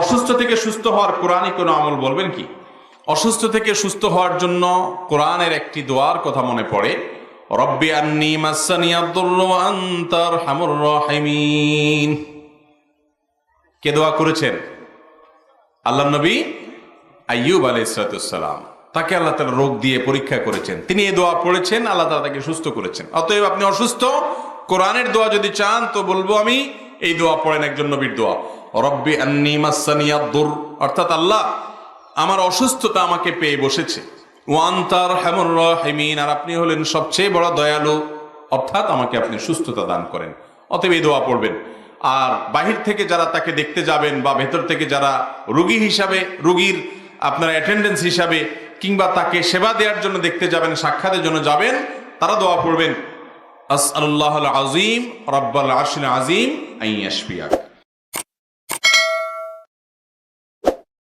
অসুস্থ থেকে সুস্থ হওয়ার কোরআনই কোনো আমল বলবেন কি? অসুস্থ থেকে সুস্থ হওয়ার জন্য কোরআনের একটি দোয়ার কথা মনে পড়ে, রব্বি আন্নি মাসানি হামুর কে দোয়া করেছেন? আল্লাহ নবী তাকে আল্লাহ তালা রোগ দিয়ে পরীক্ষা করেছেন। তিনি এই দোয়া পড়েছেন, আল্লাহ তালা তাকে সুস্থ করেছেন। অতএব আপনি অসুস্থ, কোরআনের দোয়া যদি চান, তো বলব আমি, এই দোয়া পড়েন একজন নবীর দোয়া। রব্বি আন্নি অর্থাৎ আল্লাহ আমার অসুস্থতা আমাকে পেয়ে বসেছে। ওয়ান ওয়ান্তার হেমর রহিমিন। আর আপনি হলেন সবচেয়ে বড় দয়ালু। অর্থাৎ আমাকে আপনি সুস্থতা দান করেন। অতএব এই দোয়া পড়বেন। আর বাহির থেকে যারা তাকে দেখতে যাবেন বা ভেতর থেকে যারা রুগী হিসাবে, রুগীর আপনার অ্যাটেন্ডেন্স হিসাবে কিংবা তাকে সেবা দেওয়ার জন্য দেখতে যাবেন, সাক্ষাতের জন্য যাবেন, তারা দোয়া পড়বেন। আসআলুল্লাহ আজিম রব্বাল আরশিল আজিম আইয়াশফিয়াক